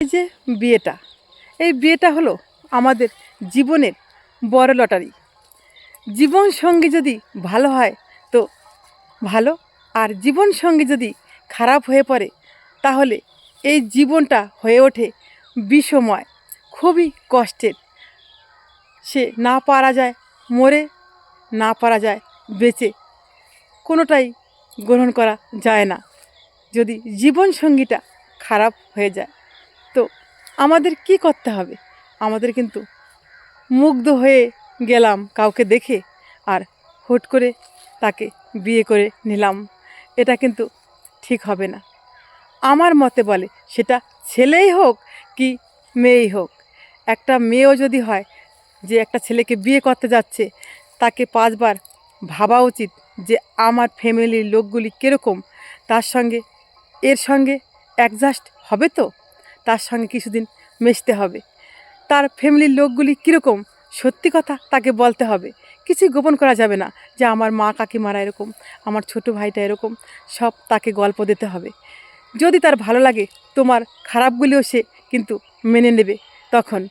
এই যে বিয়েটা, এই বিয়েটা হলো আমাদের জীবনের বড় লটারি। জীবন সঙ্গী যদি ভালো হয় তো ভালো, আর জীবন সঙ্গী যদি খারাপ হয়ে পড়ে তাহলে এই জীবনটা হয়ে ওঠে বিষময়, খুবই কষ্টের। সে না পারা যায় মরে, না পারা যায় বেঁচে, কোনোটাই গ্রহণ করা যায় না। যদি জীবন সঙ্গীটা খারাপ হয়ে যায়। আমাদের কি করতে হবে? আমাদের কিন্তু মুগ্ধ হয়ে গেলাম কাউকে দেখে আর হুট করে তাকে বিয়ে করে নিলাম। এটা কিন্তু ঠিক হবে না। আমার মতে বলে, সেটা ছেলেই হোক কি মেয়েই হোক, একটা মেয়েও যদি হয় যে একটা ছেলেকে বিয়ে করতে যাচ্ছে, তাকে পাঁচবার ভাবা উচিত যে আমার ফ্যামিলির লোকগুলি কীরকম, তার সঙ্গে, এর সঙ্গে অ্যাডজাস্ট হবে তো? তার সঙ্গে কিছুদিন মেশতে হবে। তার ফ্যামিলির লোকগুলি কীরকম? সত্যি কথা তাকে বলতে হবে। কিছুই গোপন করা যাবে না যে আমার মা কাকিমারা এরকম, আমার ছোট ভাইটা এরকম, সব তাকে গল্প দিতে হবে। যদি তার ভালো লাগে, তোমার খারাপগুলিও সে কিন্তু মেনে নেবে তখন।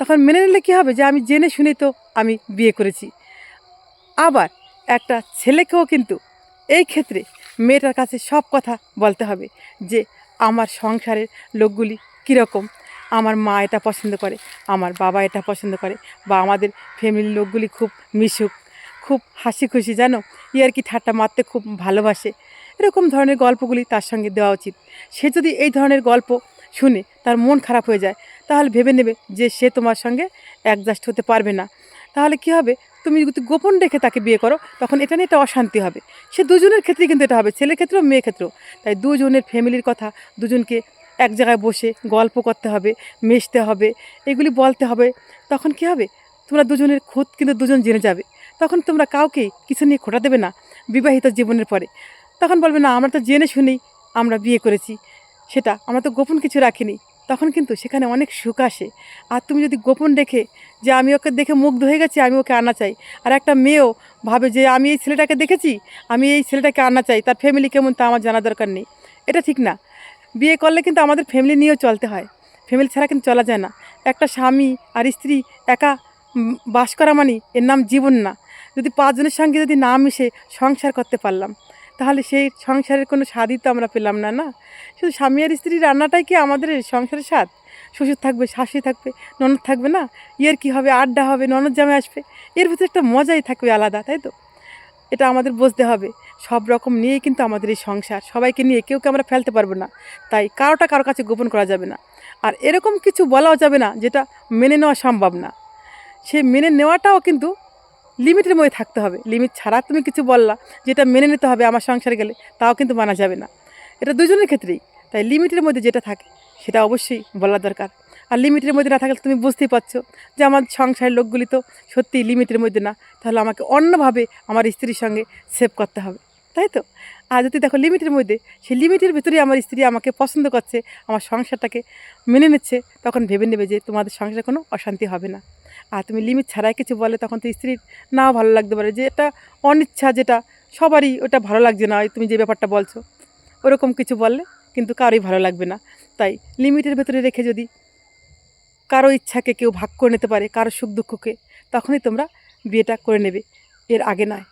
তখন মেনে নিলে কী হবে? যে আমি জেনে শুনে তো আমি বিয়ে করেছি। আবার একটা ছেলেকেও কিন্তু এই ক্ষেত্রে মেয়েটার কাছে সব কথা বলতে হবে যে আমার সংসারের লোকগুলি কীরকম? আমার মা এটা পছন্দ করে, আমার বাবা এটা পছন্দ করে, বা আমাদের ফ্যামিলির লোকগুলি খুব মিশুক, খুব হাসি খুশি জানো? ইয়ার কি ঠাট্টা মারতে খুব ভালোবাসে? এরকম ধরনের গল্পগুলি তার সঙ্গে দেওয়া উচিত। সে যদি এই ধরনের গল্প শুনে তার মন খারাপ হয়ে যায় তাহলে ভেবে নেবে যে সে তোমার সঙ্গে অ্যাডজাস্ট হতে পারবে না। তাহলে কি হবে? তুমি যদি গোপন রেখে তাকে বিয়ে করো, তখন এটা নিয়ে একটা অশান্তি হবে। সে দুজনের ক্ষেত্রে কিন্তু এটা হবে, ছেলের ক্ষেত্রেও মেয়ের ক্ষেত্রেও। তাই দুজনের ফ্যামিলির কথা, দুজনকে এক জায়গায় বসে গল্প করতে হবে, মিশতে হবে, এগুলি বলতে হবে, তখন কি হবে? তোমরা দুজনের খোঁজ কিন্তু দুজন জেনে যাবে। তখন তোমরা কাউকে কিছু নিয়ে খোটা দেবে না বিবাহিত জীবনের পরে। তখন বলবে, না, আমরা তো জেনে শুনেই আমরা বিয়ে করেছি। সেটা, আমরা তো গোপন কিছু রাখিনি। তখন কিন্তু সেখানে অনেক সুখ আসে। আর তুমি যদি গোপন রেখে যে আমি ওকে দেখে মুগ্ধ হয়ে গেছি, আমি ওকে আনা চাই। আর একটা মেয়েও ভাবে যে আমি এই ছেলেটাকে দেখেছি, আমি এই ছেলেটাকে আনা চাই, তার ফ্যামিলি কেমন তা আমার জানা দরকার নেই। এটা ঠিক না। বিয়ে করলে কিন্তু আমাদের ফ্যামিলি নিয়েও চলতে হয়। ফ্যামিলি ছাড়া কিন্তু চলা যায় না। একটা স্বামী আর স্ত্রী একা বাস করা মানে এর নাম জীবন না। যদি পাঁচজনের সঙ্গে যদি না মিশে সংসার করতে পারলাম তাহলে সেই সংসারের কোনো স্বাদই তো আমরা পেলাম না না? শুধু স্বামী আর স্ত্রীর রান্নাটাই কি আমাদের সংসারের স্বাদ? শ্বশুর থাকবে, শাশুড়ি থাকবে, ননদ থাকবে, না? ইয়ের কি হবে, আড্ডা হবে, ননদ জামে আসবে? এর ভিতরে একটা মজাই থাকবে আলাদা, তাই তো? এটা আমাদের বুঝতে হবে। সব রকম নিয়েই কিন্তু আমাদের এই সংসার। সবাইকে নিয়ে কেউকে আমরা ফেলতে পারব না। তাই কারোটা কারও কাছে গোপন করা যাবে না। আর এরকম কিছু বলাও যাবে না যেটা মেনে নেওয়া সম্ভব না। সে মেনে নেওয়াটাও কিন্তু লিমিটের মধ্যে থাকতে হবে। লিমিট ছাড়া তুমি কিছু বললা, যেটা মেনে নিতে হবে আমার সংসারে গেলে, তাও কিন্তু মানা যাবে না। এটা দুজনের ক্ষেত্রেই, তাই লিমিটের মধ্যে যেটা থাকে, সেটা অবশ্যই বলা দরকার। আর লিমিটের মধ্যে না থাকলে তুমি বুঝতেই পারছ যে আমার সংসারের লোকগুলি তো সত্যিই লিমিটের মধ্যে না, তাহলে আমাকে অন্যভাবে আমার স্ত্রীর সঙ্গে সেভ করতে হবে, তাই তো? আর যদি দেখো লিমিটের মধ্যে, সেই লিমিটের ভিতরেই আমার স্ত্রী আমাকে পছন্দ করছে, আমার সংসারটাকে মেনে নিচ্ছে, তখন ভেবে নেবে যে তোমাদের সংসারে কোনো অশান্তি হবে না। আর তুমি লিমিট ছাড়াই কিছু বলে, তখন তো স্ত্রীর নাও ভালো লাগতে পারে। যে এটা অনিচ্ছা যেটা, সবারই ওটা ভালো লাগছে না, তুমি যে ব্যাপারটা বলছো। ওরকম কিছু বললে কিন্তু কারোই ভালো লাগবে না। তাই লিমিটের ভেতরে রেখে যদি কারও ইচ্ছাকে কেউ ভাগ করে নিতে পারে, কারও সুখ দুঃখকে, তখনই তোমরা বিয়েটা করে নেবে। এর আগে নয়।